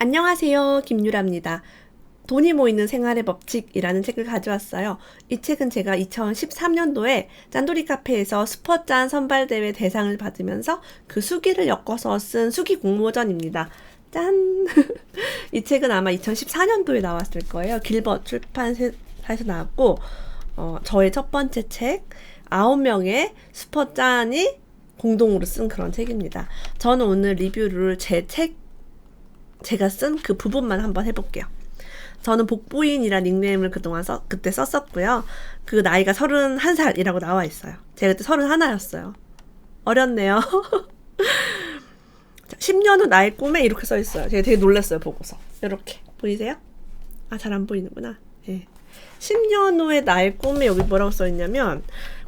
안녕하세요. 김유라입니다. 돈이 모이는 생활의 법칙이라는 책을 가져왔어요. 이 책은 제가 2013년도에 짠돌이 카페에서 슈퍼짠 선발대회 대상을 받으면서 그 수기를 엮어서 쓴 수기 공모전입니다. 짠! 이 책은 아마 2014년도에 나왔을 거예요. 길벗 출판사에서 나왔고, 어, 저의 첫 번째 책, 9명의 슈퍼짠이 공동으로 쓴 그런 책입니다. 저는 오늘 리뷰를 제 책, 제가 쓴 그 부분만 한번 해볼게요. 저는 복부인이라 닉네임을 그동안 써, 그때 썼었고요. 그 나이가 31살이라고 나와 있어요. 제가 그때 31였어요. 어렸네요. 10년 후 나의 꿈에 이렇게 써 있어요. 제가 되게 놀랐어요, 보고서. 이렇게. 보이세요? 아, 잘 안 보이는구나. 예. 10년 후의 나의 꿈에 여기 뭐라고 써 있냐면,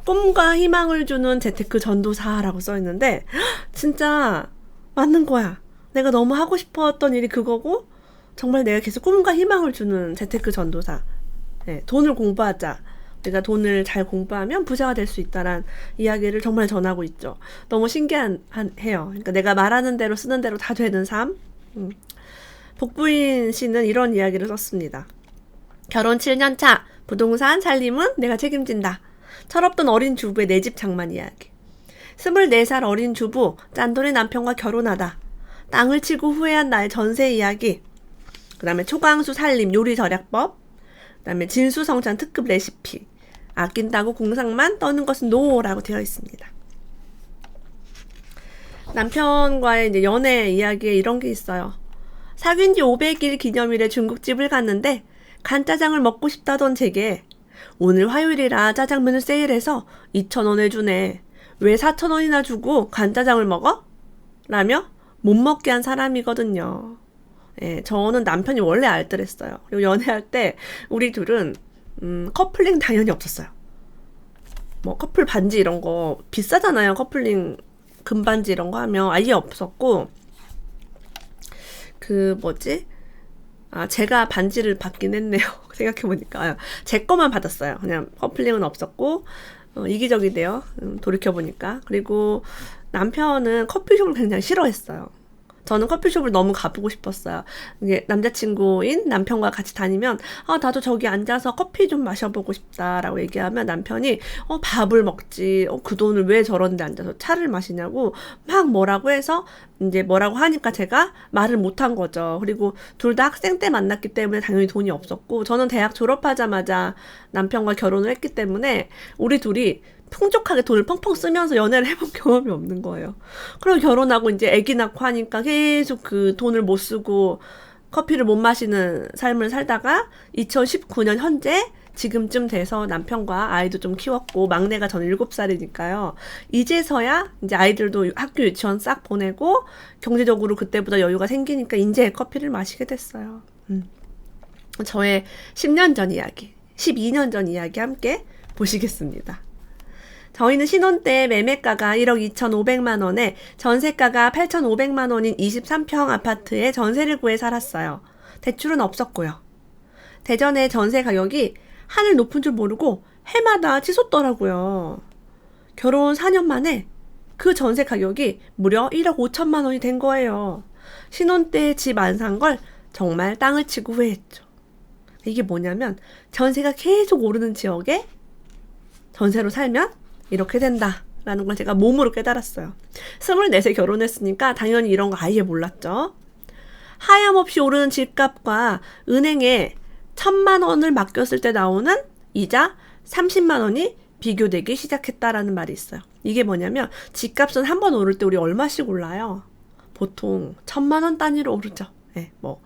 꿈과 희망을 주는 재테크 전도사라고 써 있는데, 진짜 맞는 거야. 내가 너무 하고 싶었던 일이 그거고, 정말 내가 계속 꿈과 희망을 주는 재테크 전도사. 예, 돈을 공부하자. 내가 돈을 잘 공부하면 부자가 될 수 있다란 이야기를 정말 전하고 있죠. 너무 신기해요. 그러니까 내가 말하는 대로 쓰는 대로 다 되는 삶. 음. 복부인 씨는 이런 이야기를 썼습니다. 결혼 7년 차, 부동산 살림은 내가 책임진다. 철없던 어린 주부의 내 집 장만 이야기. 24살 어린 주부, 짠돌이 남편과 결혼하다. 땅을 치고 후회한 나의 전세 이야기. 그 다음에 초강수 살림 요리 절약법. 그 다음에 진수성찬 특급 레시피. 아낀다고 공상만 떠는 것은 노라고 되어 있습니다. 남편과의 이제 연애 이야기에 이런 게 있어요. 사귄 지 500일 기념일에 중국집을 갔는데 간짜장을 먹고 싶다던 제게 오늘 화요일이라 짜장면을 세일해서 2,000원에 주네. 왜 4,000원이나 주고 간짜장을 먹어? 라며 못 먹게 한 사람이거든요. 예, 저는 남편이 원래 알뜰했어요. 그리고 연애할 때 우리 둘은 음, 커플링 당연히 없었어요. 뭐 커플 반지 이런 거 비싸잖아요. 커플링 금반지 이런 거 하면 아예 없었고 그 뭐지? 아 제가 반지를 받긴 했네요. 생각해 보니까 제 거만 받았어요. 그냥 커플링은 없었고 어, 이기적이돼요. 음, 돌이켜 보니까 그리고 남편은 커피숍을 굉장히 싫어했어요. 저는 커피숍을 너무 가보고 싶었어요. 이게 남자친구인 남편과 같이 다니면 아 나도 저기 앉아서 커피 좀 마셔보고 싶다라고 얘기하면 남편이 어 밥을 먹지 어, 그 돈을 왜 저런데 앉아서 차를 마시냐고 막 뭐라고 해서 이제 뭐라고 하니까 제가 말을 못한 거죠. 그리고 둘 다 학생 때 만났기 때문에 당연히 돈이 없었고 저는 대학 졸업하자마자 남편과 결혼을 했기 때문에 우리 둘이 풍족하게 돈을 펑펑 쓰면서 연애를 해본 경험이 없는 거예요. 그럼 결혼하고 이제 아기 낳고 하니까 계속 그 돈을 못 쓰고 커피를 못 마시는 삶을 살다가 2019년 현재 지금쯤 돼서 남편과 아이도 좀 키웠고 막내가 저는 7살이니까요. 이제서야 이제 아이들도 학교 유치원 싹 보내고 경제적으로 그때보다 여유가 생기니까 이제 커피를 마시게 됐어요. 음. 저의 10년 전 이야기, 12년 전 이야기 함께 보시겠습니다. 저희는 신혼 때 매매가가 1억 2,500만 원에 전세가가 8,500만 원인 23평 아파트에 전세를 구해 살았어요. 대출은 없었고요. 대전의 전세 가격이 하늘 높은 줄 모르고 해마다 치솟더라고요. 결혼 4년 만에 그 전세 가격이 무려 1억 5천만 원이 된 거예요. 신혼 때 집 안 산 걸 정말 땅을 치고 후회했죠. 이게 뭐냐면 전세가 계속 오르는 지역에 전세로 살면 이렇게 된다. 라는 걸 제가 몸으로 깨달았어요. 24세 결혼했으니까 당연히 이런 거 아예 몰랐죠. 하염없이 오르는 집값과 은행에 천만 원을 맡겼을 때 나오는 이자 30만 원이 비교되기 시작했다라는 말이 있어요. 이게 뭐냐면 집값은 한 번 오를 때 우리 얼마씩 올라요? 보통 천만 원 단위로 오르죠. 네, 뭐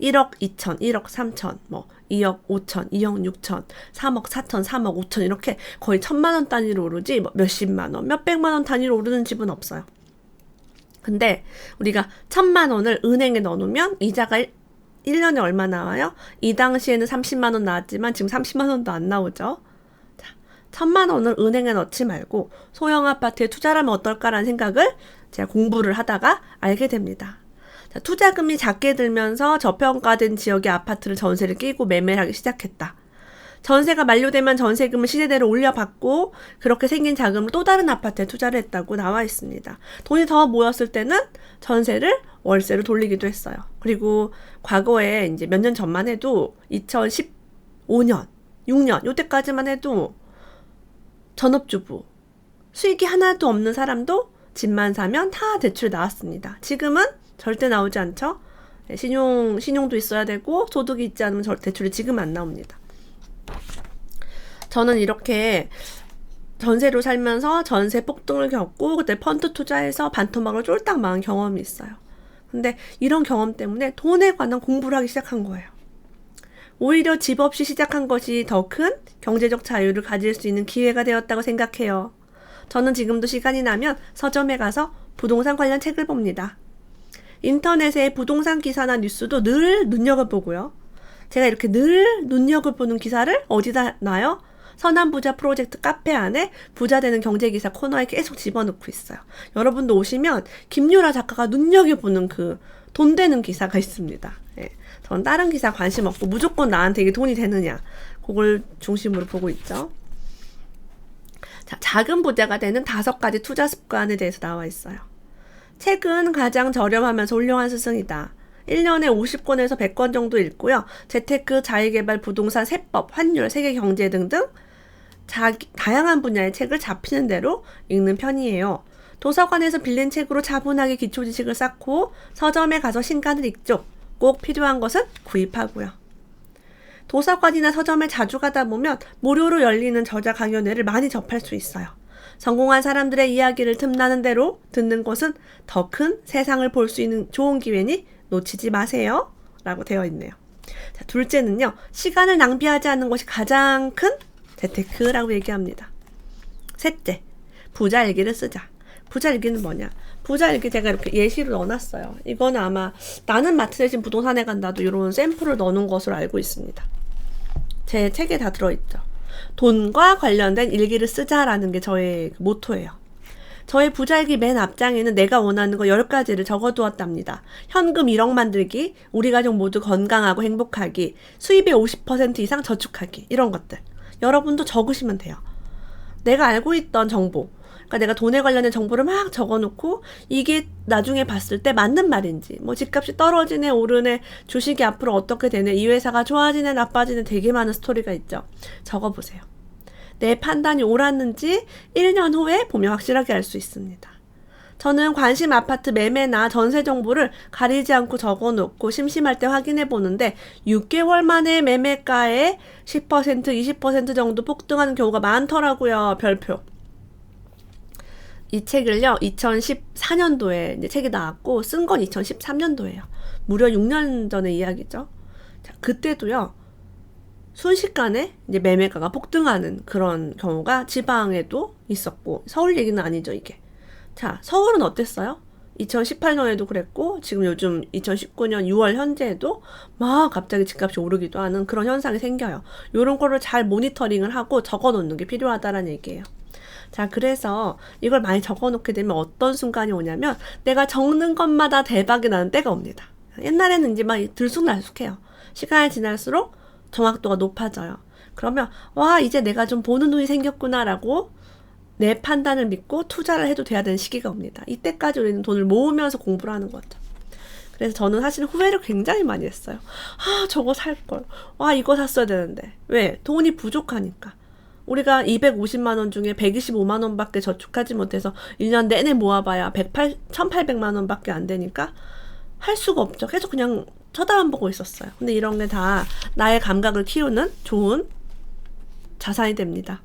1억 2천, 1억 3천, 뭐 2억 5천, 2억 6천, 3억 4천, 3억 5천 이렇게 거의 천만 원 단위로 오르지 뭐 몇십만 원, 몇백만 원 단위로 오르는 집은 없어요. 근데 우리가 천만 원을 은행에 넣어놓으면 이자가 1, 년에 얼마 나와요? 이 당시에는 30만 원 나왔지만 지금 30만 원도 안 나오죠. 자, 천만 원을 은행에 넣지 말고 소형 아파트에 투자하면 어떨까라는 생각을 제가 공부를 하다가 알게 됩니다. 투자금이 작게 들면서 저평가된 지역의 아파트를 전세를 끼고 매매를 하기 시작했다. 전세가 만료되면 전세금을 시세대로 올려받고 그렇게 생긴 자금을 또 다른 아파트에 투자를 했다고 나와 있습니다. 돈이 더 모였을 때는 전세를 월세로 돌리기도 했어요. 그리고 과거에 이제 몇 년 전만 해도 2015년, 6년 요때까지만 해도 전업주부 수익이 하나도 없는 사람도 집만 사면 다 대출 나왔습니다. 지금은 절대 나오지 않죠. 네, 신용 신용도 있어야 되고 소득이 있지 않으면 대출이 지금 안 나옵니다. 저는 이렇게 전세로 살면서 전세 폭등을 겪고 그때 펀드 투자해서 반토막을 쫄딱 망한 경험이 있어요. 근데 이런 경험 때문에 돈에 관한 공부를 하기 시작한 거예요. 오히려 집 없이 시작한 것이 더 큰 경제적 자유를 가질 수 있는 기회가 되었다고 생각해요. 저는 지금도 시간이 나면 서점에 가서 부동산 관련 책을 봅니다. 인터넷에 부동산 기사나 뉴스도 늘 눈여겨보고요. 제가 이렇게 늘 눈여겨보는 기사를 어디다 놔요? 선한 부자 프로젝트 카페 안에 부자 되는 경제 기사 코너에 계속 집어넣고 있어요. 여러분도 오시면 김유라 작가가 눈여겨보는 그 돈 되는 기사가 있습니다. 예. 전 다른 기사 관심 없고 무조건 나한테 이게 돈이 되느냐 그걸 중심으로 보고 있죠. 자, 작은 부자가 되는 다섯 가지 투자 습관에 대해서 나와 있어요. 책은 가장 저렴하면서 훌륭한 스승이다. 1년에 50권에서 100권 정도 읽고요. 재테크, 자유개발, 부동산, 세법, 환율, 세계 경제 등등 자기, 다양한 분야의 책을 잡히는 대로 읽는 편이에요. 도서관에서 빌린 책으로 차분하게 기초 지식을 쌓고 서점에 가서 신간을 읽죠. 꼭 필요한 것은 구입하고요. 도서관이나 서점에 자주 가다 보면 무료로 열리는 저자 강연회를 많이 접할 수 있어요. 성공한 사람들의 이야기를 틈나는 대로 듣는 것은 더 큰 세상을 볼 수 있는 좋은 기회니 놓치지 마세요. 라고 되어 있네요. 자, 둘째는요, 시간을 낭비하지 않는 것이 가장 큰 재테크라고 얘기합니다. 셋째, 부자 일기를 쓰자. 부자 일기는 뭐냐? 부자 일기 제가 이렇게 예시를 넣어놨어요. 이거는 아마 나는 마트 대신 부동산에 간다도 이런 샘플을 넣어놓은 것으로 알고 있습니다. 제 책에 다 들어있죠. 돈과 관련된 일기를 쓰자라는 게 저의 그 모토예요. 저의 부자일기 맨 앞장에는 내가 원하는 거 10가지를 적어두었답니다. 현금 1억 만들기, 우리 가족 모두 건강하고 행복하기, 수입의 50% 이상 저축하기, 이런 것들. 여러분도 적으시면 돼요. 내가 알고 있던 정보, 그러니까 내가 돈에 관련된 정보를 막 적어놓고 이게 나중에 봤을 때 맞는 말인지 뭐 집값이 떨어지네 오르네 주식이 앞으로 어떻게 되네 이 회사가 좋아지네 나빠지네 되게 많은 스토리가 있죠. 적어보세요. 내 판단이 옳았는지 1년 후에 보면 확실하게 알 수 있습니다. 저는 관심 아파트 매매나 전세 정보를 가리지 않고 적어 놓고 심심할 때 확인해 보는데 6개월 만에 매매가에 10% 20% 정도 폭등하는 경우가 많더라고요. 별표. 이 책을요, 2014년도에 이제 책이 나왔고, 쓴 건 2013년도예요. 무려 6년 전의 이야기죠. 자, 그때도요, 순식간에 이제 매매가가 폭등하는 그런 경우가 지방에도 있었고, 서울 얘기는 아니죠, 이게. 자, 서울은 어땠어요? 2018년에도 그랬고, 지금 요즘 2019년 6월 현재에도 막 갑자기 집값이 오르기도 하는 그런 현상이 생겨요. 요런 거를 잘 모니터링을 하고 적어 놓는 게 필요하다라는 얘기예요. 자, 그래서 이걸 많이 적어 놓게 되면 어떤 순간이 오냐면 내가 적는 것마다 대박이 나는 때가 옵니다. 옛날에는 이제 막 들쑥날쑥해요. 시간이 지날수록 정확도가 높아져요. 그러면 와, 이제 내가 좀 보는 눈이 생겼구나라고 내 판단을 믿고 투자를 해도 돼야 되는 시기가 옵니다. 이때까지 우리는 돈을 모으면서 공부를 하는 거죠. 그래서 저는 사실 후회를 굉장히 많이 했어요. 아, 저거 살 걸. 와, 이거 샀어야 되는데. 왜? 돈이 부족하니까. 우리가 250만 원 중에 125만 원밖에 저축하지 못해서 1년 내내 모아봐야 108, 1,800만 원밖에 안 되니까 할 수가 없죠. 계속 그냥 쳐다만 보고 있었어요. 근데 이런 게 다 나의 감각을 키우는 좋은 자산이 됩니다.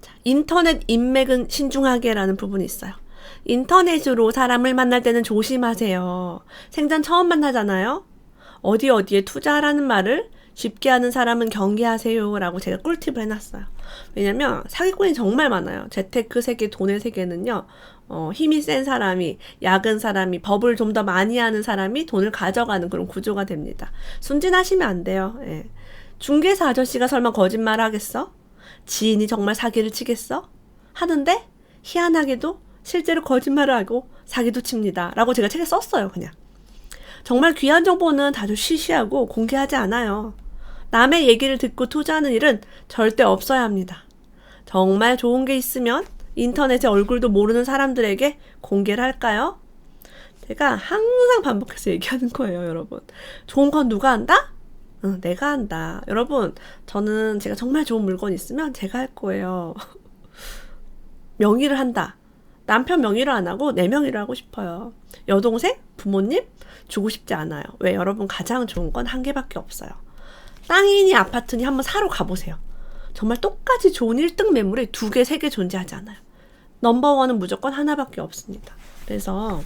자, 인터넷 인맥은 신중하게라는 부분이 있어요. 인터넷으로 사람을 만날 때는 조심하세요. 생전 처음 만나잖아요. 어디 어디에 투자라는 말을 쉽게 하는 사람은 경계하세요. 라고 제가 꿀팁을 해놨어요. 왜냐면 사기꾼이 정말 많아요. 재테크 세계, 돈의 세계는요, 어, 힘이 센 사람이, 약은 사람이, 법을 좀 더 많이 하는 사람이 돈을 가져가는 그런 구조가 됩니다. 순진하시면 안 돼요. 예. 중개사 아저씨가 설마 거짓말 하겠어? 지인이 정말 사기를 치겠어? 하는데, 희한하게도 실제로 거짓말을 하고 사기도 칩니다. 라고 제가 책에 썼어요, 그냥. 정말 귀한 정보는 다들 쉬쉬하고 공개하지 않아요. 남의 얘기를 듣고 투자하는 일은 절대 없어야 합니다. 정말 좋은 게 있으면 인터넷에 얼굴도 모르는 사람들에게 공개를 할까요? 제가 항상 반복해서 얘기하는 거예요, 여러분. 좋은 건 누가 한다? 응, 내가 한다. 여러분, 저는 제가 정말 좋은 물건 있으면 제가 할 거예요. 명의를 한다. 남편 명의로 안 하고 내 명의로 하고 싶어요. 여동생, 부모님 주고 싶지 않아요. 왜 여러분 가장 좋은 건 한 개밖에 없어요. 땅이니 아파트니 한번 사러 가보세요. 정말 똑같이 좋은 1등 매물이 두 개, 세 개 존재하지 않아요. 넘버원은 무조건 하나밖에 없습니다. 그래서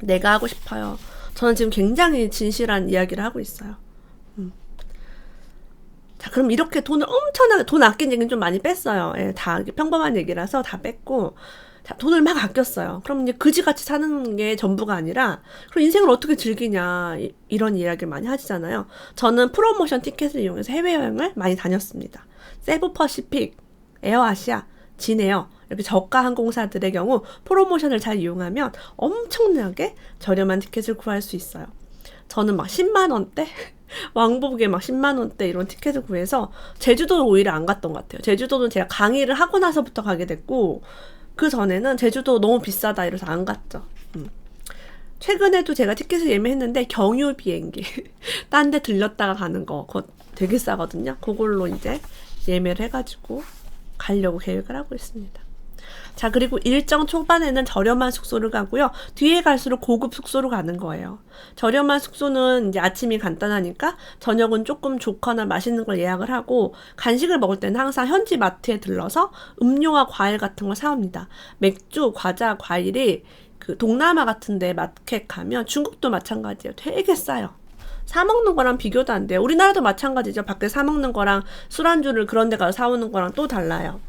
내가 하고 싶어요. 저는 지금 굉장히 진실한 이야기를 하고 있어요. 음. 자, 그럼 이렇게 돈을 엄청나게, 돈 아낀 얘기는 좀 많이 뺐어요. 예, 다 평범한 얘기라서 다 뺐고, 자, 돈을 막 아꼈어요. 그럼 이제 그지같이 사는 게 전부가 아니라, 그럼 인생을 어떻게 즐기냐, 이, 이런 이야기를 많이 하시잖아요. 저는 프로모션 티켓을 이용해서 해외여행을 많이 다녔습니다. 세부 퍼시픽, 에어아시아, 진에어, 이렇게 저가 항공사들의 경우 프로모션을 잘 이용하면 엄청나게 저렴한 티켓을 구할 수 있어요. 저는 막 10만 원대? 왕복에 막 10만 원대 이런 티켓을 구해서 제주도는 오히려 안 갔던 것 같아요. 제주도는 제가 강의를 하고 나서부터 가게 됐고, 그 전에는 제주도 너무 비싸다 이래서 안 갔죠. 음. 최근에도 제가 티켓을 예매했는데 경유 비행기 딴 데 들렸다가 가는 거 그거 되게 싸거든요. 그걸로 이제 예매를 해가지고 가려고 계획을 하고 있습니다. 자, 그리고 일정 초반에는 저렴한 숙소를 가고요. 뒤에 갈수록 고급 숙소로 가는 거예요. 저렴한 숙소는 이제 아침이 간단하니까 저녁은 조금 좋거나 맛있는 걸 예약을 하고 간식을 먹을 때는 항상 현지 마트에 들러서 음료와 과일 같은 걸 사옵니다. 맥주, 과자, 과일이 그 동남아 같은데 마켓 가면 중국도 마찬가지예요. 되게 싸요. 사 먹는 거랑 비교도 안 돼요. 우리나라도 마찬가지죠. 밖에 사 먹는 거랑 술안주를 그런 데 가서 사오는 거랑 또 달라요.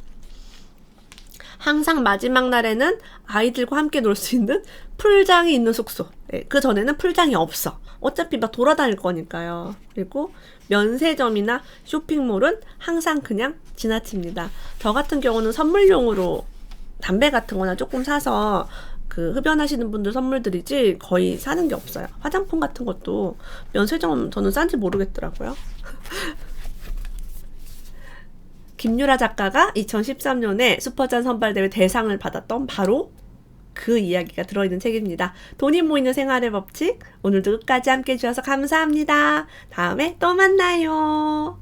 항상 마지막 날에는 아이들과 함께 놀 수 있는 풀장이 있는 숙소. 네, 그 전에는 풀장이 없어. 어차피 막 돌아다닐 거니까요. 그리고 면세점이나 쇼핑몰은 항상 그냥 지나칩니다. 저 같은 경우는 선물용으로 담배 같은 거나 조금 사서 그 흡연하시는 분들 선물 드리지 거의 사는 게 없어요. 화장품 같은 것도 면세점 저는 싼지 모르겠더라고요. 김유라 작가가 2013년에 슈퍼잔 선발대회 대상을 받았던 바로 그 이야기가 들어있는 책입니다. 돈이 모이는 생활의 법칙. 오늘도 끝까지 함께 해주셔서 감사합니다. 다음에 또 만나요.